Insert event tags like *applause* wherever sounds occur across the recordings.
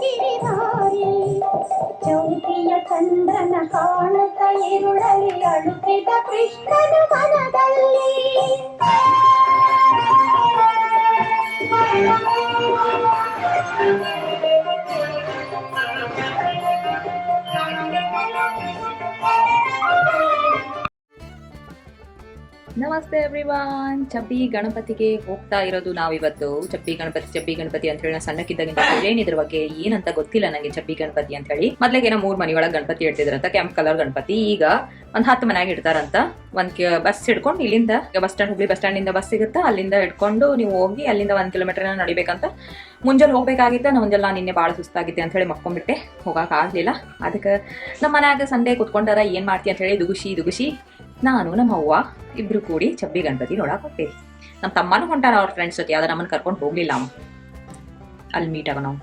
ಗಿರಿಧಾರಿ ಚೌತಿಯ ಚಂದ್ರನ ಕಾಣುತ್ತ ಇರುಳಲಿ ಅಳುತ್ತಿದ್ದ ಕೃಷ್ಣನ ಮನದಲ್ಲಿ ನಮಸ್ತೆ ಎವ್ರಿವಾನ್ ಚಬ್ಬಿ ಗಣಪತಿಗೆ ಹೋಗ್ತಾ ಇರೋದು ನಾವಿವತ್ತು. ಚಬ್ಬಿ ಗಣಪತಿ ಚಬ್ಬಿ ಗಣಪತಿ ಅಂತ ಹೇಳಿ ಸಣ್ಣಕ್ಕಿದ್ದಾಗಿಂದ ಸಣ್ಣಕ್ಕಿದ್ದಾಗಿಂದ ಏನಿದ್ರ ಬಗ್ಗೆ ಏನಂತ ಗೊತ್ತಿಲ್ಲ ನನಗೆ ಚಬ್ಬಿ ಗಣಪತಿ ಅಂತ ಹೇಳಿ ಮೊದ್ಲಿಗೆ ಏನೋ ಮೂರ್ ಮನೆಯೊಳಗೆ ಗಣಪತಿ ಇಡ್ತಿದ್ರಂತ ಕೆಂಪ್ ಕಲರ್ ಗಣಪತಿ. ಈಗ ಒಂದ್ ಹತ್ತು ಮನೆಯಾಗ ಇಡ್ತಾರಂತ. ಒಂದ್ ಬಸ್ ಹಿಡ್ಕೊಂಡು ಇಲ್ಲಿಂದ bus stand Hubli bus stand ಇಂದ ಬಸ್ ಸಿಗುತ್ತಾ? ಅಲ್ಲಿಂದ ಹಿಡ್ಕೊಂಡು ನೀವು ಹೋಗಿ, ಅಲ್ಲಿಂದ ಒಂದ್ ಕಿಲೋಮೀಟರ್ ನಡಿಬೇಕಂತ. ಮುಂಜಾನೆ ಹೋಗ್ಬೇಕಾಗಿತ್ತ? ನಾ ಮುಂಜಾನೆ ನಾನು ನಿನ್ನೆ ಭಾಳ ಸುಸ್ತಾಗಿತ್ತೆ ಅಂತ ಹೇಳಿ ಮಕ್ಕೊಂಡ್ಬಿಟ್ಟೆ. ಹೋಗಕ್ ಆಗ್ಲಿಲ್ಲ. ಅದಕ್ಕೆ ನಮ್ಮ ಮನ್ಯಾಗ ಸಂಡೇ ಕುತ್ಕೊಂಡಾರ ಏನ್ ಮಾಡ್ತಿ ಅಂತ ಹೇಳಿ ದುಗುಶಿ ದುಗುಶಿ ನಾನು, ನಮ್ಮ ಅವ್ವ, ಇಬ್ರು ಕೂಡಿ ಚಬ್ಬಿ ಗಣಪತಿ ನೋಡಕ್ ಹೋಗ್ತೀವಿ. ನಮ್ಮ ತಮ್ಮನೂ ಹೊಂಟಾರ ಅವ್ರ ಫ್ರೆಂಡ್ಸ್ ಜೊತೆ, ಆದ್ರೆ ನಮ್ಮನ್ನ ಕರ್ಕೊಂಡು ಹೋಗ್ಲಿಲ್ಲ ಅವ. ಅಲ್ಲಿ ಮೀಟ್ ಆಗ ನಾವು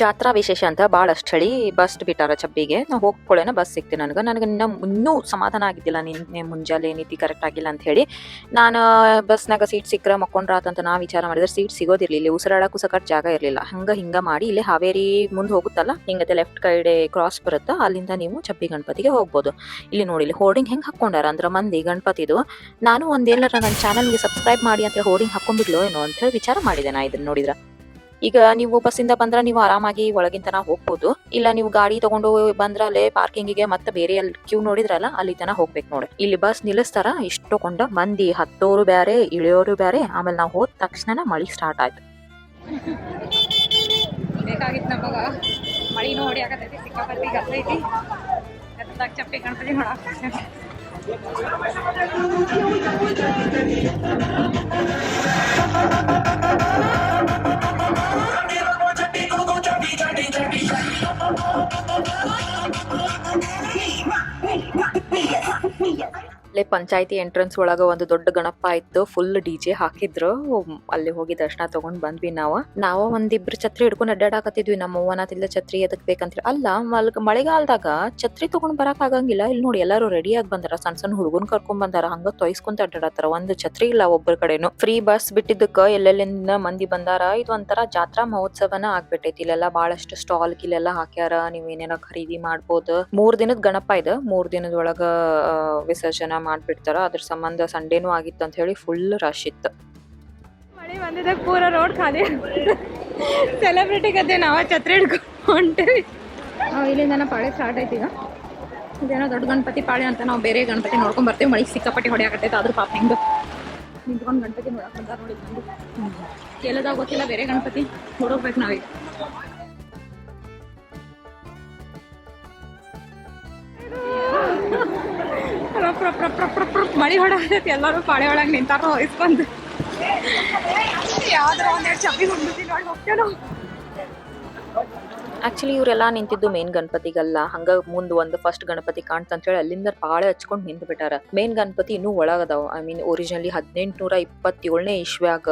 ಜಾತ್ರಾ ವಿಶೇಷ ಅಂತ ಭಾಳಷ್ಟು ಹೇಳಿ ಬಸ್ ಬಿಟ್ಟಾರ ಚಬ್ಬಿಗೆ ನಾವು ಹೋಗ್ಕೊಳ್ಳೇನ ಬಸ್ ಸಿಕ್ತಿ ನನಗೆ. ನನಗೆ ಇನ್ನ ಇನ್ನೂ ಸಮಾಧಾನ ಆಗಿದ್ದಿಲ್ಲ. ನಿನ್ನೆ ಮುಂಜಾನೆ ನೀತಿ ಕರೆಕ್ಟ್ ಆಗಿಲ್ಲ ಅಂತ ಹೇಳಿ ನಾನು ಬಸ್ನಾಗ ಸೀಟ್ ಸಿಕ್ಕರೆ ಮಕ್ಕೊಂಡ್ರಾತಂತ ನಾ ವಿಚಾರ ಮಾಡಿದ್ರೆ ಸೀಟ್ ಸಿಗೋದಿರಲಿಲ್ಲ. ಇಲ್ಲಿ ಉಸಿರಾಡಕ್ಕೂ ಸಕಟ್ ಜಾಗ ಇರಲಿಲ್ಲ. ಹಂಗ ಹಿಂಗ ಮಾಡಿ ಇಲ್ಲಿ ಹಾವೇರಿ ಮುಂದೆ ಹೋಗುತ್ತಲ್ಲ ಹಿಂಗತ್ತೆ ಲೆಫ್ಟ್ ಕೈಡೆ ಕ್ರಾಸ್ ಬರುತ್ತಾ, ಅಲ್ಲಿಂದ ನೀವು ಚಬ್ಬಿ ಗಣಪತಿಗೆ ಹೋಗ್ಬೋದು. ಇಲ್ಲಿ ನೋಡಿ, ಇಲ್ಲಿ ಹೋರ್ಡಿಂಗ್ ಹೆಂಗ್ ಹಾಕೊಂಡಾರ ಅಂದ್ರೆ ಮಂದಿ ಗಣಪತಿದು. ನಾನು ಒಂದೇನಾರ ನನ್ನ ಚಾನಲ್ಗೆ ಸಬ್ಸ್ಕ್ರೈಬ್ ಮಾಡಿ ಅಂತ ಹೋರ್ಡಿಂಗ್ ಹಾಕೊಂಡ್ಬಿಡ್ಲೋ ಏನೋ ಅಂತ ಹೇಳಿ ವಿಚಾರ ಮಾಡಿದೆ ನಾ ಇದನ್ನ ನೋಡಿದ್ರ. ಈಗ ನೀವು ಬಸ್ ಇಂದ ಬಂದ್ರೆ ನೀವು ಆರಾಮಾಗಿ ಒಳಗಿನ ಹೋಗ್ಬೋದು. ಇಲ್ಲ ನೀವು ಗಾಡಿ ತಗೊಂಡು ಬಂದ್ರ ಅಲ್ಲೇ ಪಾರ್ಕಿಂಗಿಗೆ ಮತ್ತೆ ಬೇರೆ ಅಲ್ಲಿ ಕ್ಯೂ ನೋಡಿದ್ರಲ್ಲ, ಅಲ್ಲಿ ತನ ಹೋಗ್ಬೇಕು ನೋಡಿ. ಇಲ್ಲಿ ಬಸ್ ನಿಲ್ಲಿಸ್ತಾರ, ಇಷ್ಟು ಕೊಂಡ ಮಂದಿ, ಹತ್ತೋರು ಬ್ಯಾರೆ, ಇಳಿಯೋರು ಬ್ಯಾರೆ, ಆಮೇಲೆ ನಾವು ಹೋದ ತಕ್ಷಣ ಮಳಿ ಸ್ಟಾರ್ಟ್ ಆಯ್ತು. ಬೇಕಾಗಿತ್ತು ನಮಗ. ಮಳಿನೂ ಹೊಡಿಯಾಕತೈತಿ ಸಿಕ್ಕಾಪಟ್ಟಿ ಗದ್ದೈತಿ. ಚಪ್ಪಿ ಗಣಪತಿ ಅಲ್ಲೇ ಪಂಚಾಯತಿ ಎಂಟ್ರೆನ್ಸ್ ಒಳಗ ಒಂದು ದೊಡ್ಡ ಗಣಪ ಇತ್ತು. ಫುಲ್ ಡಿ ಜೆ ಹಾಕಿದ್ರು. ಅಲ್ಲಿ ಹೋಗಿ ದರ್ಶನ ತಗೊಂಡ್ ಬಂದ್ವಿ ನಾವು. ನಾವ ಒಂದಿಬ್ರು ಛತ್ರಿ ಹಿಡ್ಕೊಂಡು ಅಡ್ಡಾಡಕತ್ತಿದ್ವಿ ನಮ್ಮ ಅವ್ವನಾತಿಲ್ಲ ಛತ್ರಿ ಎದಕ್ ಬೇಕಂತ ಅಲ್ಲ ಮಲ್ಗ ಮಳೆಗಾಲದಾಗ ಛತ್ರಿ ತಗೊಂಡ್ ಬರಕ್ ಆಗಂಗಿಲ್ಲ. ಇಲ್ಲಿ ನೋಡಿ ಎಲ್ಲಾರು ರೆಡಿ ಆಗಿ ಬಂದಾರ. ಸಣ್ಣ ಸಣ್ಣ ಹುಡುಗನ್ ಕರ್ಕೊಂಡ್ ಬಂದಾರ. ಹಂಗ ತೊಯ್ಸ್ಕೊಂತ ಅಡ್ಡಾಡತ್ತಾರ ಒಂದ್ ಛತ್ರಿ ಇಲ್ಲ ಒಬ್ಬರ ಕಡೆನು. ಫ್ರೀ ಬಸ್ ಬಿಟ್ಟಿದ್ದಕ್ಕ ಎಲ್ಲೆಲ್ಲಿಂದ ಮಂದಿ ಬಂದಾರ? ಇದು ಒಂಥರ ಜಾತ್ರಾ ಮಹೋತ್ಸವನ ಆಗ್ಬಿಟ್ಟೈತಿ. ಇಲ್ಲೆಲ್ಲ ಬಹಳಷ್ಟು ಸ್ಟಾಲ್ ಕಿಲ್ಲೆಲ್ಲಾ ಹಾಕ್ಯಾರ. ನೀವ್ ಏನೇನೋ ಖರೀದಿ ಮಾಡ್ಬೋದು. ಮೂರ್ ದಿನದ ಗಣಪ ಇದು. ಮೂರ್ ದಿನದ ಒಳಗ ಆ, ವಿಸರ್ಜನೆ ಮಾಡ್ಬಿಡ್ತಾರ ಅದ್ರ ಸಂಬಂಧ ಸಂಡೇನು ಆಗಿತ್ತು ಅಂತ ಹೇಳಿ ಫುಲ್ ರಶ್ ಇತ್ತು. ಮಳೆ ಬಂದಿದೆ ಪೂರ ರೋಡ್ ಖಾಲಿ. ಸೆಲೆಬ್ರಿಟಿ ಗದ್ದೆ ನಾವ ಛತ್ರ ಹೊಂಟೇವಿ ಇಲ್ಲಿಂದ ಪಾಳೆ ಸ್ಟಾರ್ಟ್ ಆಯ್ತು ಈಗ. ಇದೇನೋ ದೊಡ್ಡ ಗಣಪತಿ ಪಾಳೆ ಅಂತ ನಾವು ಬೇರೆ ಗಣಪತಿ ನೋಡ್ಕೊಂಡ್ ಬರ್ತೀವಿ. ಮಳೆ ಸಿಕ್ಕಾಪಟ್ಟಿ ಹೊಡೆಯಾಕತ್ತೈತೆ ಆದ್ರೂ ಪಾಪ ಹಿಂಗೆ. ನಿಂತ್ಕೊಂಡು ಗಣಪತಿ ನೋಡಕ್ ಬಂದಾರ ನೋಡಿ ಎಲ್ಲದಾಗ ಗೊತ್ತಿಲ್ಲ ಬೇರೆ ಗಣಪತಿ ನೋಡೋಗ್ಬೇಕು ನಾವೀಗ. ಮಳಿ ಹೊಡತೈತಿ ಎಲ್ಲರೂ ಪಾಳೆ ಒಳಗೆ ನಿಂತಾರ ಇಸ್ಕೊಂಡು ಯಾವ್ದಾರ ಒಂದೆರಡು ಚಪ್ಪಿ ಹೊಂದಿಸಿ ನೋಡಿ ಹೋಗ್ತೇವೆ ಆಕ್ಚುಲಿ ಇವರೆಲ್ಲ ನಿಂತಿದ್ದು ಮೇನ್ ಗಣಪತಿಗಲ್ಲ ಹಂಗ ಮುಂದ್ ಒಂದು ಫಸ್ಟ್ ಗಣಪತಿ ಕಾಣ್ತ ಅಂತ ಹೇಳಿ, ಅಲ್ಲಿಂದ ಪಾಳೆ ಹಚ್ಕೊಂಡು ನಿಂತ್ ಬಿಟ್ಟಾರ. ಮೇನ್ ಗಣಪತಿ ಇನ್ನೂ ಒಳಗದಾವ. ಐ ಮೀನ್ ಒರಿಜಿನಲಿ ಹದಿನೆಂಟುನೂರ ಇಪ್ಪತ್ತೇಳನೇ ಇಶ್ವ್ಯಾಗ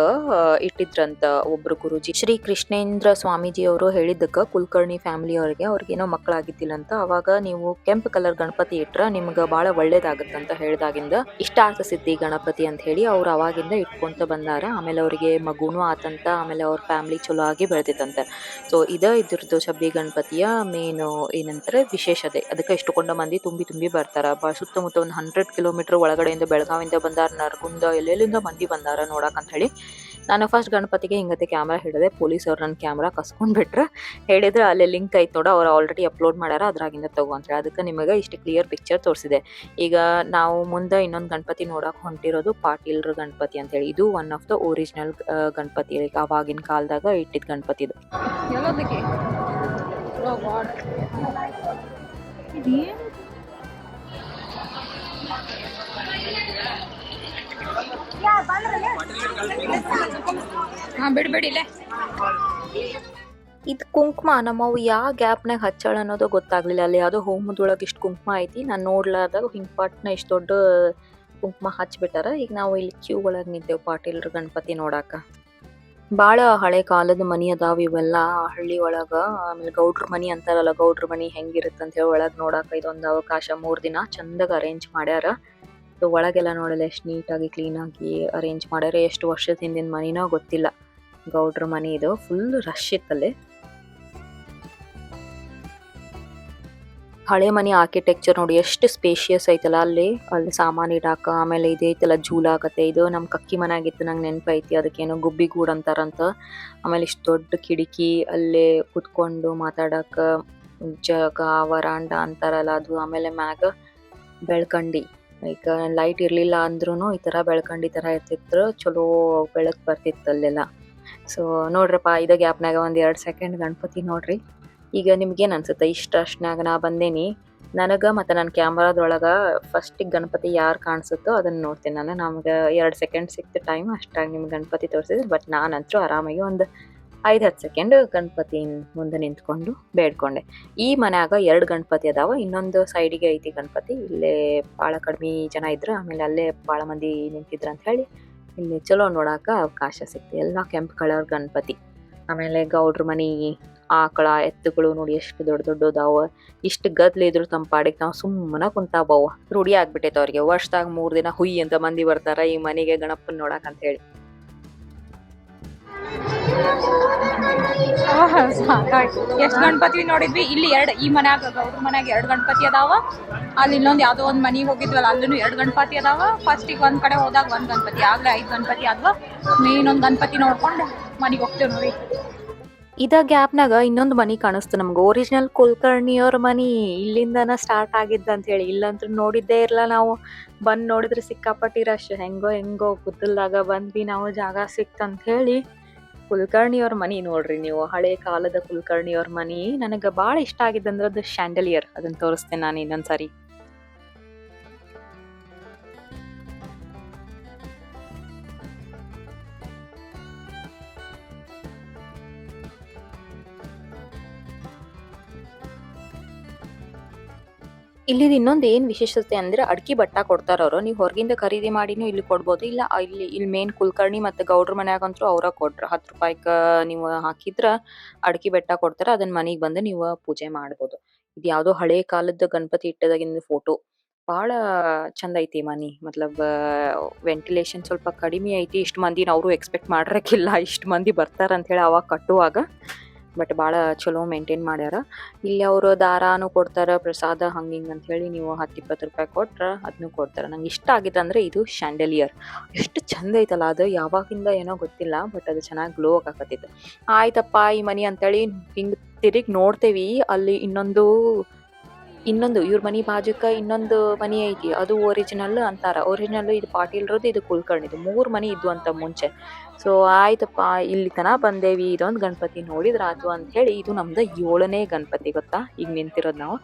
ಇಟ್ಟಿದ್ರಂತ ಒಬ್ರು ಗುರುಜಿ. ಶ್ರೀ ಕೃಷ್ಣೇಂದ್ರ ಸ್ವಾಮೀಜಿ ಅವರು ಹೇಳಿದ್ದಕ್ಕ ಕುಲಕರ್ಣಿ ಫ್ಯಾಮಿಲಿ ಅವ್ರಿಗೆ ಅವ್ರಿಗೇನೋ ಮಕ್ಕಳಾಗಿದ್ದಿಲ್ಲ ಅಂತ. ಅವಾಗ ನೀವು ಕೆಂಪು ಕಲರ್ ಗಣಪತಿ ಇಟ್ರ ನಿಮ್ಗ ಬಹಳ ಒಳ್ಳೇದಾಗತ್ತಂತ ಹೇಳ್ದಾಗಿಂದ ಇಷ್ಟಾರ್ಥ ಸಿದ್ಧಿ ಗಣಪತಿ ಅಂತ ಹೇಳಿ ಅವ್ರು ಅವಾಗಿಂದ ಇಟ್ಕೊಂತ ಬಂದಾರ. ಆಮೇಲೆ ಅವರಿಗೆ ಮಗುನು ಆತಂತ, ಆಮೇಲೆ ಅವ್ರ ಫ್ಯಾಮಿಲಿ ಚಲೋ ಆಗಿ ಬೆಳೆದಿತ್ತಂತೆ. ಸೊ ಇದ ಇದ್ರದ್ದು ಶಬ್ಬಿ ಗಣಪತಿಯ ಮೇನ್ ಏನಂತಾರೆ ವಿಶೇಷತೆ ಅದಕ್ಕೆ ಇಷ್ಟುಕೊಂಡ ಮಂದಿ ತುಂಬಿ ತುಂಬಿ ಬರ್ತಾರ. ಸುತ್ತಮುತ್ತ ಒಂದು ಹಂಡ್ರೆಡ್ ಕಿಲೋಮೀಟರ್ ಒಳಗಡೆಯಿಂದ ಬೆಳಗಾವಿಯಿಂದ ಬಂದಾರ ನರಗುಂದ ಎಲ್ಲೆಲ್ಲಿಂದ ಮಂದಿ ಬಂದಾರ ನೋಡಕ್ ಅಂತ ಹೇಳಿ. ನಾನು ಫಸ್ಟ್ ಗಣಪತಿಗೆ ಹಿಂಗತೆ ಕ್ಯಾಮ್ರಾ ಹಿಡಿದೆ ಪೊಲೀಸ್ ಅವ್ರು ನನ್ನ ಕ್ಯಾಮ್ರಾ ಕಸ್ಕೊಂಡ್ಬಿಟ್ರೆ ಹೇಳಿದ್ರೆ, ಅಲ್ಲಿ ಲಿಂಕ್ ಐತೆ ನೋಡ, ಅವ್ರು ಆಲ್ರೆಡಿ ಅಪ್ಲೋಡ್ ಮಾಡ್ಯಾರ, ಅದ್ರಾಗಿಂದ ತಗೋ ಅಂತೇಳಿ ಅದಕ್ಕೆ ನಿಮಗೆ ಇಷ್ಟು ಕ್ಲಿಯರ್ ಪಿಕ್ಚರ್ ತೋರಿಸಿದೆ. ಈಗ ನಾವು ಮುಂದೆ ಇನ್ನೊಂದು ಗಣಪತಿ ನೋಡಕ್ ಹೊಂಟಿರೋದು ಪಾಟೀಲ್ರ ಗಣಪತಿ ಅಂತ ಹೇಳಿ. ಇದು one of the original Ganapati. ಅವಾಗಿನ ಕಾಲದಾಗ ಇಟ್ಟಿದ್ದ ಗಣಪತಿ ಇದು. ಹಾಂ ಬಿಡ್ಬೇಡಿ ಇದು ಕುಂಕುಮ ನಮ್ಮವು ಯಾವ ಗ್ಯಾಪ್ನಾಗ ಹಚ್ಚಾಳ ಅನ್ನೋದು ಗೊತ್ತಾಗ್ಲಿಲ್ಲ. ಅಲ್ಲಿ ಯಾವುದೋ ಹೋಮದೊಳಗೆ ಇಷ್ಟು ಕುಂಕುಮ ಐತಿ. ನಾನು ನೋಡ್ಲಾದಾಗ ಹಿಂಗೆ ಪಟ್ನ ಇಷ್ಟು ದೊಡ್ಡ ಕುಂಕುಮ ಹಚ್ಬಿಟ್ಟಾರ. ಈಗ ನಾವು ಇಲ್ಲಿ ಕ್ಯೂ ಒಳಗೆ ನಿಂತೇವೆ ಪಾಟೀಲ್ರ ಗಣಪತಿ ನೋಡಾಕ. ಭಾಳ ಹಳೆ ಕಾಲದ ಮನಿ ಅದಾವ ಇವೆಲ್ಲ. ಹಳ್ಳಿ ಒಳಗ, ಆಮೇಲೆ ಗೌಡ್ರ ಮನಿ ಅಂತಾರಲ್ಲ, ಗೌಡ್ರ ಮನಿ ಹೆಂಗಿರುತ್ತೆ ಅಂತ ಹೇಳಿ ಒಳಗೆ ನೋಡಾಕ ಇದೊಂದು ಅವಕಾಶ ಮೂರ್ ದಿನ. ಚಂದಾಗ ಅರೇಂಜ್ ಮಾಡ್ಯಾರ. So ಒಳಗೆಲ್ಲ ನೋಡಲ್ಲ, ಎಷ್ಟು ನೀಟಾಗಿ ಕ್ಲೀನಾಗಿ ಅರೇಂಜ್ ಮಾಡ್ಯಾರೆ ಎಷ್ಟು ವರ್ಷದ ಹಿಂದಿನ ಮನಿನೋ ಗೊತ್ತಿಲ್ಲ. ಗೌಡ್ರ ಮನೆ ಇದು ಫುಲ್ ರಶ್ ಇತ್ತಲ್ಲಿ. ಹಳೆ ಮನೆ ಆರ್ಕಿಟೆಕ್ಚರ್ ನೋಡಿ ಎಷ್ಟು ಸ್ಪೇಷಿಯಸ್ ಐತಲ್ಲ ಅಲ್ಲಿ. ಅಲ್ಲಿ ಸಾಮಾನು ಇಡಾಕ, ಆಮೇಲೆ ಇದೈತಲ್ಲ ಐತಲ್ಲ ಆಗತ್ತೆ. ಇದು ನಮ್ಮ ಕಕ್ಕಿ ಮನೆ ಆಗಿತ್ತು, ನಂಗೆ ನೆನಪೈತಿ. ಅದಕ್ಕೇನೋ ಗುಬ್ಬಿ ಗೂಡ್ ಅಂತಾರಂತ. ಆಮೇಲೆ ಇಷ್ಟು ದೊಡ್ಡ ಕಿಟಕಿ, ಅಲ್ಲೇ ಕುತ್ಕೊಂಡು ಮಾತಾಡಕ, ಜಗ, ವರಾಂಡ ಅಂತಾರಲ್ಲ ಅದು, ಆಮೇಲೆ ಮ್ಯಾಗ ಬೆಳ್ಕಂಡಿ. ಲೈಕ್ ಲೈಟ್ ಇರಲಿಲ್ಲ ಅಂದ್ರೂ ಈ ತರ ಈ ತರ ಇರ್ತಿತ್ತು. ಚಲೋ ಬೆಳಕ್ ಬರ್ತಿತ್ತು ಅಲ್ಲೆಲ್ಲ. ಸೊ ನೋಡ್ರಪ್ಪ, ಇದ ಗ್ಯಾಪ್ನಾಗ ಒಂದ್ ಎರಡ್ ಸೆಕೆಂಡ್ ಗಣಪತಿ ನೋಡ್ರಿ. ಈಗ ನಿಮ್ಗೇನು ಅನ್ಸುತ್ತೆ? ಇಷ್ಟ ಅಷ್ಟನಾಗ ನಾ ಬಂದೇನಿ. ನನಗೆ ಮತ್ತೆ ನನ್ನ ಕ್ಯಾಮ್ರಾದೊಳಗ ಫಸ್ಟ್ ಗಣಪತಿ ಯಾರು ಕಾಣಿಸುತ್ತೋ ಅದನ್ನ ನೋಡ್ತೀನಿ ನಾನು. ನಮ್ಗೆ ಎರಡ್ ಸೆಕೆಂಡ್ ಸಿಕ್ತ ಟೈಮ್ ಅಷ್ಟಾಗಿ ನಿಮ್ಗೆ ಗಣಪತಿ ತೋರಿಸಿದ್ರು. ಬಟ್ ನಾನಂತೂ ಆರಾಮಾಗಿ ಒಂದು ಐದು ಹತ್ತು ಸೆಕೆಂಡ್ ಗಣಪತಿ ಮುಂದೆ ನಿಂತ್ಕೊಂಡು ಬೇಡ್ಕೊಂಡೆ. ಈ ಮನ್ಯಾಗ ಎರಡು ಗಣಪತಿ ಅದಾವ, ಇನ್ನೊಂದು ಸೈಡಿಗೆ ಐತಿ ಗಣಪತಿ. ಇಲ್ಲೇ ಭಾಳ ಕಡಿಮೆ ಜನ ಇದ್ರು, ಆಮೇಲೆ ಅಲ್ಲೇ ಭಾಳ ಮಂದಿ ನಿಂತಿದ್ರು ಅಂತ ಹೇಳಿ ಇಲ್ಲಿ ಚಲೋ ನೋಡಾಕ ಅವಕಾಶ ಸಿಕ್ತಿ. ಎಲ್ಲ ಕೆಂಪು ಕಲರ್ ಗಣಪತಿ. ಆಮೇಲೆ ಗೌಡ್ರ ಮನಿ, ಆಕಳ ಎತ್ತುಗಳು ನೋಡಿ ಎಷ್ಟು ದೊಡ್ಡ ದೊಡ್ಡದಾವ ಇಷ್ಟು ಗದ್ಲ ಇದ್ರು ತಮ್ಮ ಪಾಡಿಗೆ ನಾವು ಸುಮ್ಮನೆ ಕುಂತಾವವ ರೂಢಿ ಆಗ್ಬಿಟ್ಟೈತೆ ಅವ್ರಿಗೆ. ವರ್ಷದಾಗ ಮೂರ್ ದಿನ ಹುಯ್ ಅಂತ ಮಂದಿ ಬರ್ತಾರ ಈ ಮನೆಗೆ ಗಣಪನ ನೋಡಾಕ ಅಂತ ಹೇಳಿ. ಎಷ್ಟು ಗಣಪತಿ ನೋಡಿದ್ವಿ? ಇಲ್ಲಿ ಎರಡು, ಈ ಮನ್ಯಾಗ, ಗೌಡ್ರ ಮನ್ಯಾಗ ಎರಡು ಗಣಪತಿ ಅದಾವ. ಅಲ್ಲಿ ಇನ್ನೊಂದು ಯಾವುದೋ ಒಂದು ಮನೆಗೆ ಹೋಗಿದ್ವಲ್ಲ ಅಲ್ಲೂ ಎರಡು ಗಣಪತಿ ಅದಾವ. ಫಸ್ಟಿಗೆ ಒಂದ್ ಕಡೆ ಹೋದಾಗ ಒಂದ್ ಗಣಪತಿ, ಆಗ್ಲೇ ಐದು ಗಣಪತಿ ಆದ್ವ ಮೇನ್ ಒಂದ್ ಗಣಪತಿ ನೋಡ್ಕೊಂಡು ಮನೆಗೆ ಹೋಗ್ತೇವೆ ನೋಡಿ. ಇದ ಗ್ಯಾಪ್ನಾಗ ಇನ್ನೊಂದು ಮನಿ ಕಾಣಿಸ್ತು ನಮ್ಗೆ. ಒರಿಜಿನಲ್ ಕುಲಕರ್ಣಿಯವ್ರ ಮನಿ ಇಲ್ಲಿಂದನ ಸ್ಟಾರ್ಟ್ ಆಗಿದ್ದ ಅಂತ ಹೇಳಿ. ಇಲ್ಲಂತೂ ನೋಡಿದ್ದೇ ಇರಲ್ಲ ನಾವು. ಬಂದ್ ನೋಡಿದ್ರೆ ಸಿಕ್ಕಾಪಟ್ಟಿ ರಶ್ ಹೆಂಗೋ ಹೆಂಗೋ, ಗುದ್ದಲ್ದಾಗ ಬಂದ್ವಿ ನಾವು, ಜಾಗ ಸಿಕ್ತಂತ ಹೇಳಿ. ಕುಲಕರ್ಣಿಯವ್ರ ಮನಿ ನೋಡ್ರಿ ನೀವು. ಹಳೆ ಕಾಲದ ಕುಲಕರ್ಣಿಯವ್ರ ಮನಿ. ನನಗೆ ಭಾಳ ಇಷ್ಟ ಆಗಿದ್ದಂದ್ರೆ ಅದು ಶ್ಯಾಂಡಲಿಯರ್ ಅದನ್ನ ತೋರಿಸ್ತೇನೆ ನಾನು ಇನ್ನೊಂದ್ಸರಿ. ಇಲ್ಲಿದ್ ಇನ್ನೊಂದು ಏನ್ ವಿಶೇಷತೆ ಅಂದ್ರೆ ಅಡ್ಕಿ ಬಟ್ಟ ಕೊಡ್ತಾರ ಅವ್ರು ನೀವು ಹೊರಗಿಂದ ಖರೀದಿ ಮಾಡಿನೂ ಇಲ್ಲಿ ಕೊಡ್ಬೋದು. ಇಲ್ಲ, ಇಲ್ಲಿ ಇಲ್ಲಿ ಮೇನ್ ಕುಲ್ಕರ್ಣಿ ಮತ್ತೆ ಗೌಡ್ರ ಮನ್ಯಾಗಂತೂ ಅವ್ರ ಕೊಟ್ರ. ಹತ್ತು ರೂಪಾಯಿಕ ನೀವು ಹಾಕಿದ್ರ ಅಡ್ಕಿ ಬೆಟ್ಟ ಕೊಡ್ತಾರ. ಅದನ್ನ ಮನೆಗೆ ಬಂದು ನೀವು ಪೂಜೆ ಮಾಡ್ಬೋದು. ಇದು ಯಾವ್ದೋ ಹಳೆ ಕಾಲದ ಗಣಪತಿ ಇಟ್ಟದಾಗಿಂದ ಫೋಟೋ ಬಹಳ ಚಂದ ಐತಿ ಮನಿ. ಮತ್ಲಬ್ ವೆಂಟಿಲೇಷನ್ ಸ್ವಲ್ಪ ಕಡಿಮೆ ಐತಿ. ಇಷ್ಟು ಮಂದಿನ ಅವರು ಎಕ್ಸ್ಪೆಕ್ಟ್ ಮಾಡಿರಕ್ಕಿಲ್ಲ. ಇಷ್ಟು ಮಂದಿ ಬರ್ತಾರ ಅಂತ ಹೇಳಿ ಅವಾಗ ಕಟ್ಟುವಾಗ. ಬಟ್ ಭಾಳ ಚಲೋ ಮೇಂಟೈನ್ ಮಾಡ್ಯಾರ. ಇಲ್ಲಿ ಅವರು ದಾರಾನು ಕೊಡ್ತಾರ, ಪ್ರಸಾದ ಹಂಗೆ ಹಿಂಗ್ ಅಂತ ಹೇಳಿ ನೀವು ಹತ್ತು ಇಪ್ಪತ್ತು ರೂಪಾಯಿ ಕೊಟ್ರ ಅದನ್ನು ಕೊಡ್ತಾರ. ನಂಗೆ ಇಷ್ಟ ಆಗಿತ್ತು ಅಂದ್ರೆ ಇದು ಶ್ಯಾಂಡಲಿಯರ್ ಎಷ್ಟು ಚಂದ ಐತಲ್ಲ ಅದು, ಯಾವಾಗಿಂದ ಏನೋ ಗೊತ್ತಿಲ್ಲ ಬಟ್ ಅದು ಚೆನ್ನಾಗಿ ಗ್ಲೋ ಆಗಾಕತ್ತಿತ್ತು ಆಯ್ತಪ್ಪ ಈ ಮನಿ ಅಂತೇಳಿ ಹಿಂಗೆ ತಿರುಗಿ ನೋಡ್ತೇವಿ, ಅಲ್ಲಿ ಇನ್ನೊಂದು ಇನ್ನೊಂದು ಇವ್ರ ಮನಿ ಬಾಜುಕ ಇನ್ನೊಂದು ಮನಿ ಐತಿ, ಅದು ಒರಿಜಿನಲ್ ಅಂತಾರ. ಒರಿಜಿನಲ್ ಇದು ಪಾಟೀಲ್ರದ್ದು, ಇದು ಕುಲ್ಕರ್ಣಿದು. ಮೂರು ಮನಿ ಇದ್ವು ಅಂತ ಮುಂಚೆ. ಸೊ ಆಯ್ತಪ್ಪ ಇಲ್ಲಿ ತನ ಬಂದೇವಿ ಇದೊಂದು ಗಣಪತಿ ನೋಡಿದ್ರ ಆತು ಅಂತ ಹೇಳಿ ಇದು ನಮ್ದು ಏಳನೇ ಗಣಪತಿ ಗೊತ್ತಾ? ಈಗ ನಿಂತಿರೋದು ನಾವು.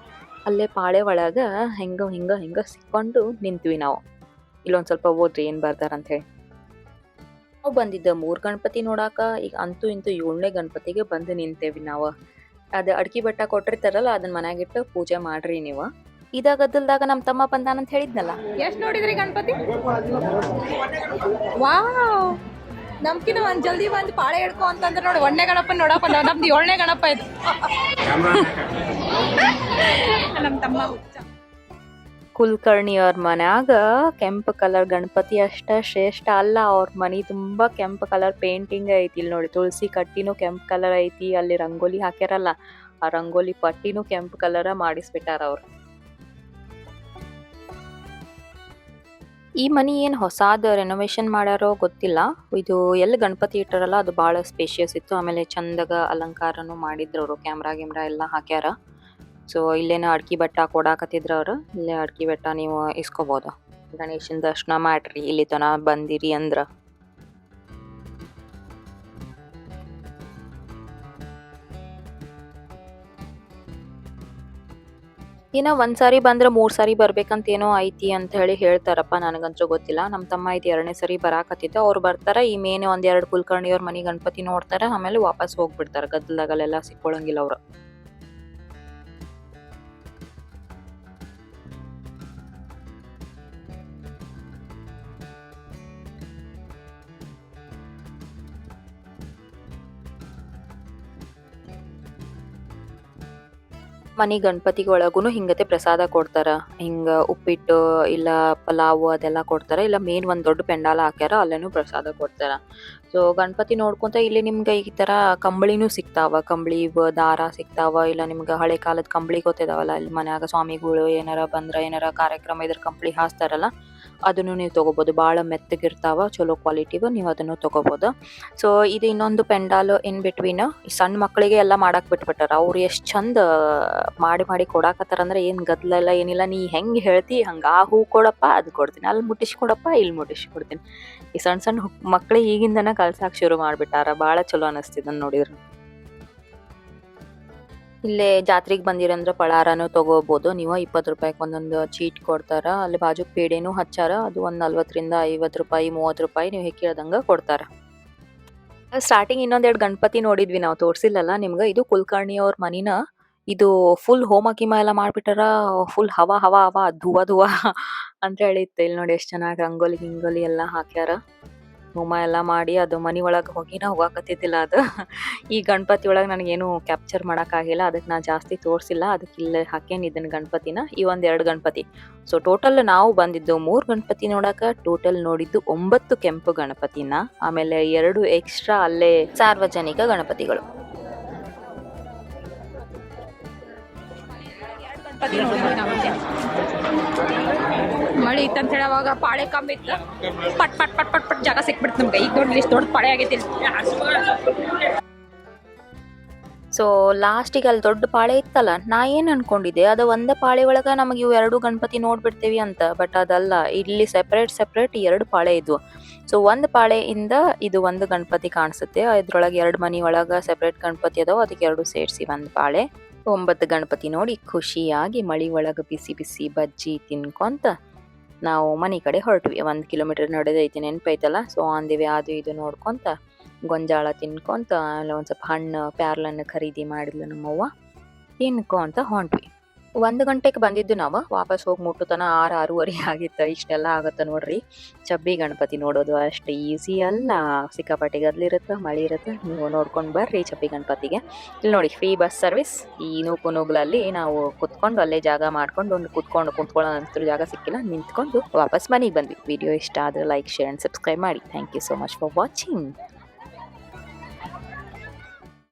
ಅಲ್ಲೇ ಪಾಳೆ ಒಳಗ ಹೆಂಗ ಹಿಂಗ ಹಿಂಗ ಸಿಕ್ಕೊಂಡು ನಿಂತ್ವಿ ನಾವು. ಇಲ್ಲೊಂದ್ ಸ್ವಲ್ಪ ಓದ್ರಿ ಏನ್ ಬರ್ದಾರ ಅಂತ ಹೇಳಿ. ನಾವು ಬಂದಿದ್ದ ಮೂರ್ ಗಣಪತಿ ನೋಡಾಕ ಈಗ ಅಂತೂ ಇಂತೂ ಏಳನೇ ಗಣಪತಿಗೆ ಬಂದು ನಿಂತೇವಿ ನಾವು. ಅದು ಅಡ್ಕಿ ಬೆಟ್ಟ ಕೊಟ್ಟಿರ್ತಾರಲ್ಲ ಅದನ್ನ ಮನೆಯಾಗಿಟ್ಟು ಪೂಜೆ ಮಾಡ್ರಿ ನೀವು. ಇದ ಗದ್ದಲ್ದಾಗ ನಮ್ ತಮ್ಮ ಬಂದಾನಂತ ಹೇಳಿದ್ನಲ್ಲ. ಎಷ್ಟು ನೋಡಿದ್ರಿ ಗಣಪತಿ? ವಾವ್! ನಮ್ಕಿನ ಒಂದ್ ಜಲ್ದಿ ಬಂದು ಪಾಳೆ ಹಿಡ್ಕೊ ಅಂತಂದ್ರೆ ನೋಡಿ ಒಳ್ಳೆ ಗಣಪ ನೋಡಪ್ಪ ನಮ್ದು ಏಳನೇ ಗಣಪ ಇದು. *laughs* ನಮ್ ತಮ್ಮ ಹುಚ್ಚ. ಕುಲಕರ್ಣಿಯವ್ರ ಮನ್ಯಾಗ ಕೆಂಪು ಕಲರ್ ಗಣಪತಿ ಅಷ್ಟ ಶ್ರೇಷ್ಠ ಅಲ್ಲ ಅವ್ರ ಮನಿ ತುಂಬಾ ಕೆಂಪು ಕಲರ್ ಪೇಂಟಿಂಗ್ ಐತಿ. ಇಲ್ಲಿ ನೋಡಿ ತುಳಸಿ ಕಟ್ಟಿನೂ ಕೆಂಪು ಕಲರ್ ಐತಿ ಅಲ್ಲಿ ರಂಗೋಲಿ ಹಾಕ್ಯಾರಲ್ಲ ಆ ರಂಗೋಲಿ ಪಟ್ಟಿನೂ ಕೆಂಪು ಕಲರ ಮಾಡಿಸ್ಬಿಟ್ಟಾರ ಅವ್ರು. ಈ ಮನಿ ಏನ್ ಹೊಸಾದ ರೆನೋವೇಷನ್ ಮಾಡ್ಯಾರೋ ಗೊತ್ತಿಲ್ಲ. ಇದು ಎಲ್ಲಿ ಗಣಪತಿ ಇಟ್ಟಾರಲ್ಲ ಅದು ಬಹಳ ಸ್ಪೇಷಿಯಸ್ ಇತ್ತು. ಆಮೇಲೆ ಚಂದಗ ಅಲಂಕಾರನು ಮಾಡಿದ್ರು ಅವರು ಕ್ಯಾಮ್ರಾ ಗಿಮ್ರಾ ಎಲ್ಲ ಹಾಕ್ಯಾರ. ಸೊ ಇಲ್ಲೇನ ಅಡ್ಕಿ ಬೆಟ್ಟ ಕೊಡಾಕತ್ತಿದ್ರ ಅವ್ರು. ಇಲ್ಲೇ ಅಡ್ಕಿ ಬೆಟ್ಟ ನೀವು ಇಸ್ಕೋಬೋದು. ಗಣೇಶನ ದರ್ಶನ ಮಾಡ್ರಿ, ಇಲ್ಲಿ ತನ ಬಂದಿರಿ ಅಂದ್ರ. ಏನೋ ಒಂದ್ ಸಾರಿ ಬಂದ್ರ ಮೂರ್ ಸಾರಿ ಬರ್ಬೇಕಂತ ಏನೋ ಐತಿ ಅಂತ ಹೇಳಿ ಹೇಳ್ತಾರಪ್ಪ ನನಗಂತೂ ಗೊತ್ತಿಲ್ಲ. ನಮ್ ತಮ್ಮ ಇದು ಎರಡನೇ ಸರಿ ಬರಾಕತ್ತಿದ್ದ ಅವ್ರು ಬರ್ತಾರ, ಈ ಮೇನೆ ಒಂದ್ ಎರಡ್ ಕುಲಕರ್ಣಿಯವ್ರ ಮನೆ ಗಣಪತಿ ನೋಡ್ತಾರ, ಆಮೇಲೆ ವಾಪಸ್ ಹೋಗ್ಬಿಡ್ತಾರೆ. ಗದ್ದಲಗಳೆಲ್ಲ ಸಿಕ್ಕೊಳಂಗಿಲ್ಲ ಅವ್ರು. ಮನೆ ಗಣಪತಿಗೊಳಗೂ ಹಿಂಗತೆ ಪ್ರಸಾದ ಕೊಡ್ತಾರ. ಹಿಂಗ ಉಪ್ಪಿಟ್ಟು ಇಲ್ಲ ಪಲಾವು ಅದೆಲ್ಲ ಕೊಡ್ತಾರ. ಇಲ್ಲ ಮೇನ್ ಒಂದ್ ದೊಡ್ಡ ಪೆಂಡಾಲ ಹಾಕ್ಯಾರ, ಅಲ್ಲೇನು ಪ್ರಸಾದ ಕೊಡ್ತಾರ. ಸೊ ಗಣಪತಿ ನೋಡ್ಕೊಂತ ಇಲ್ಲಿ ನಿಮ್ಗೆ ಈ ತರ ಕಂಬಳಿನೂ ಸಿಗ್ತಾವ. ಕಂಬಳಿ ದಾರ ಸಿಗ್ತಾವ. ಇಲ್ಲ ನಿಮ್ಗೆ ಹಳೆ ಕಾಲದ ಕಂಬಳಿ ಗೊತ್ತಿದಾವಲ್ಲ ಇಲ್ಲಿ ಮನ್ಯಾಗ ಸ್ವಾಮಿಗಳು ಏನಾರ ಬಂದ್ರ ಏನಾರ ಕಾರ್ಯಕ್ರಮ ಇದ್ರ ಕಂಬಳಿ ಹಾಸ್ತಾರಲ್ಲ ಅದನ್ನು ನೀವು ತೊಗೋಬೋದು. ಭಾಳ ಮೆತ್ತಗಿರ್ತಾವ, ಚಲೋ ಕ್ವಾಲಿಟಿವ ನೀವು ಅದನ್ನು ತೊಗೋಬೋದು. ಸೊ ಇದು ಇನ್ನೊಂದು ಪೆಂಡಾಲ್ ಇನ್ ಬಿಟ್ವೀನ್ ಸಣ್ಣ ಮಕ್ಕಳಿಗೆ ಎಲ್ಲ ಮಾಡಕ್ ಬಿಟ್ಬಿಟ್ಟಾರ. ಅವ್ರು ಎಷ್ಟ್ ಚಂದ ಮಾಡಿ ಮಾಡಿ ಕೊಡಾಕತ್ತಾರ ಅಂದ್ರೆ ಏನ್ ಗದ್ಲ ಎಲ್ಲ ಏನಿಲ್ಲ. ನೀ ಹೆಂಗ್ ಹೇಳ್ತಿ ಹಂಗ, ಆ ಹೂ ಕೊಡಪ್ಪ, ಅದು ಕೊಡ್ತೀನಿ. ಅಲ್ಲಿ ಮುಟ್ಟಿಸಿ ಕೊಡಪ್ಪ ಇಲ್ಲಿ ಮುಟ್ಟಿಸಿ ಕೊಡ್ತೀನಿ ಈ ಸಣ್ಣ ಸಣ್ಣ ಮಕ್ಳಿಗೆ ಈಗಿಂದನ ಕಲ್ಸಾಕ್ ಶುರು ಮಾಡ್ಬಿಟ್ಟಾರ. ಬಾಳ ಚಲೋ ಅನಸ್ತಿದ್ ನೋಡಿದ್ರ. ಇಲ್ಲೇ ಜಾತ್ರೆಗೆ ಬಂದಿರಂದ್ರ ಪಳಾರನು ತಗೋಬಹುದು ನೀವು ಇಪ್ಪತ್ತು ರೂಪಾಯಿಗೆ ಒಂದೊಂದು ಚೀಟ್ ಕೊಡ್ತಾರ. ಅಲ್ಲಿ ಬಾಜು ಪೇಡೆನೂ ಹಚ್ಚಾರ. ಅದು ಒಂದ್ ನಲ್ವತ್ತರಿಂದ ಐವತ್ತು ರೂಪಾಯಿ, ಮೂವತ್ತು ರೂಪಾಯಿ ನೀವು ಕೇಳ್ದಂಗ ಕೊಡ್ತಾರ. ಸ್ಟಾರ್ಟಿಂಗ್ ಇನ್ನೊಂದೆರಡು ಗಣಪತಿ ನೋಡಿದ್ವಿ ನಾವು, ತೋರ್ಸಿಲ್ಲಲ್ಲ ನಿಮ್ಗೆ? ಇದು ಕುಲಕರ್ಣಿ ಅವ್ರ ಮನಿನ ಇದು ಫುಲ್ ಹೋಮ ಕಿಮ ಎಲ್ಲ ಮಾಡ್ಬಿಟ್ಟಾರ. ಫುಲ್ ಹವಾ ಹವಾ ಹವಾ, ಧುವ ಧುವ ಅಂತ ಹೇಳಿತ್ತು. ಇಲ್ಲಿ ನೋಡಿ ಎಷ್ಟು ಚೆನ್ನಾಗಿ ರಂಗೋಲಿ, ಗಿಂಗೋಲಿ ಎಲ್ಲ ಹಾಕ್ಯಾರ. ಹೋಮ ಎಲ್ಲ ಮಾಡಿ ಅದು ಮನೆ ಒಳಗೆ ಹೋಗಿನ ಹೋಗಾಕತ್ತಿದ್ದಿಲ್ಲ ಅದು. ಈ ಗಣಪತಿ ಒಳಗೆ ನನಗೇನು ಕ್ಯಾಪ್ಚರ್ ಮಾಡಕ್ ಆಗಿಲ್ಲ ಅದಕ್ಕೆ ನಾ ಜಾಸ್ತಿ ತೋರಿಸಿಲ್ಲ, ಅದಕ್ಕೆ ಇಲ್ಲೇ ಇದನ್ನ ಗಣಪತಿನ. ಈ ಒಂದು ಎರಡು ಗಣಪತಿ. ಸೊ ಟೋಟಲ್ ನಾವು ಬಂದಿದ್ದು ಮೂರು ಗಣಪತಿ ನೋಡಕ ಟೋಟಲ್ ನೋಡಿದ್ದು ಒಂಬತ್ತು ಕೆಂಪು ಗಣಪತಿನ. ಆಮೇಲೆ ಎರಡು ಎಕ್ಸ್ಟ್ರಾ ಅಲ್ಲೇ ಸಾರ್ವಜನಿಕ ಗಣಪತಿಗಳು. ಗಣಪತಿ. ಮಳಿ ಇತ್ತಂತ ಹೇಳಿ ಅವಾಗ ಪಾಳೆ ಕಮ್ಮಿ ಇತ್ತು. ಪಟ್ ಪಟ್ ಪಟ್ ಪಟ್ ಪಟ್ ಜಾಗ ಸಿಕ್ಬಿಡ್ತು ನಮ್ಗೆ. ಈಗ ನೋಡಿ ಇಷ್ಟು ದೊಡ್ಡ ಪಾಳೆ ಆಗೈತಿ ಸೊ ಲಾಸ್ಟಿಗೆ ಅಲ್ಲಿ ದೊಡ್ಡ ಪಾಳೆ ಇತ್ತಲ್ಲ? ನಾ ಏನು ಅನ್ಕೊಂಡಿದ್ದೆ? ಅದು ಒಂದೇ ಪಾಳೆ ಒಳಗ ನಮಗೆ ಇವು ಎರಡು ಗಣಪತಿ ನೋಡ್ಬಿಡ್ತೇವಿ ಅಂತ. ಬಟ್ ಅದಲ್ಲ, ಇಲ್ಲಿ ಸೆಪರೇಟ್ ಸೆಪರೇಟ್ ಎರಡು ಪಾಳೆ ಇದ್ವು. ಸೊ ಒಂದು ಪಾಳೆಯಿಂದ ಇದು ಒಂದು ಗಣಪತಿ ಕಾಣಿಸುತ್ತೆ. ಇದ್ರೊಳಗೆ ಎರಡು ಮನಿ ಒಳಗ ಸೆಪರೇಟ್ ಗಣಪತಿ ಅದಾವ. ಅದಕ್ಕೆ ಎರಡು ಸೇರಿಸಿ ಒಂದು ಪಾಳೆ. ಒಂಬತ್ತು ಗಣಪತಿ ನೋಡಿ, ಖುಷಿಯಾಗಿ ಮಳಿ ಒಳಗ ಬಿಸಿ ಬಿಸಿ ಬಜ್ಜಿ ತಿನ್ಕೊಂತ ನಾವು ಮನೆ ಕಡೆ ಹೊರಟ್ವಿ. ಒಂದು ಕಿಲೋಮೀಟರ್ ನಡೆದೈತಿ ನೆನಪೈತಲ್ಲ? ಸೊ ಆನ್ ದಿವೆ ಅದು ಇದು ನೋಡ್ಕೊಂತ ಗೊಂಜಾಳ ತಿನ್ಕೊಂತ ಆಮೇಲೆ ಒಂದು ಸ್ವಲ್ಪ ಹಣ್ಣು, ಪ್ಯಾರ್ಲನ್ನು ಖರೀದಿ ಮಾಡಿದ್ಲು ನಮ್ಮವ್ವ. ತಿನ್ಕೊಂತ ಹೊಂಟ್ವಿ. ಒಂದು ಗಂಟೆಗೆ ಬಂದಿದ್ದು ನಾವು. ವಾಪಸ್ ಹೋಗಿ ಮುಟ್ಟುತನ ಆರು ಆರೂವರೆ ಆಗಿತ್ತು. ಇಷ್ಟೆಲ್ಲ ಆಗುತ್ತೆ ನೋಡ್ರಿ. ಚಬ್ಬಿ ಗಣಪತಿ ನೋಡೋದು ಅಷ್ಟು ಈಸಿ ಅಲ್ಲ. ಸಿಕ್ಕಾಪಟ್ಟೆ ಗದ್ಲಿರುತ್ತೆ ಮಳೆ ಇರುತ್ತೆ. ನೀವು ನೋಡ್ಕೊಂಡು ಬರ್ರಿ ಚಬ್ಬಿ ಗಣಪತಿಗೆ. ಇಲ್ಲಿ ನೋಡಿ ಫ್ರೀ ಬಸ್ ಸರ್ವಿಸ್ ಈ ನೂಕು ನೂಗ್ಲಲ್ಲಿ ನಾವು ಕುತ್ಕೊಂಡು ಅಲ್ಲೇ ಜಾಗ ಮಾಡ್ಕೊಂಡು ಒಂದು ಕುತ್ಕೊಂಡು ಕುತ್ಕೊಳ್ಳೋ ಅಂತ ಜಾಗ ಸಿಕ್ಕಿಲ್ಲ. ನಿಂತ್ಕೊಂಡು ವಾಪಸ್ ಮನೆಗೆ ಬಂದ್ವಿ. ವಿಡಿಯೋ ಇಷ್ಟ ಆದರೆ ಲೈಕ್ ಶೇರ್ ಆ್ಯಂಡ್ ಸಬ್ಸ್ಕ್ರೈಬ್ ಮಾಡಿ. Thank you so much for watching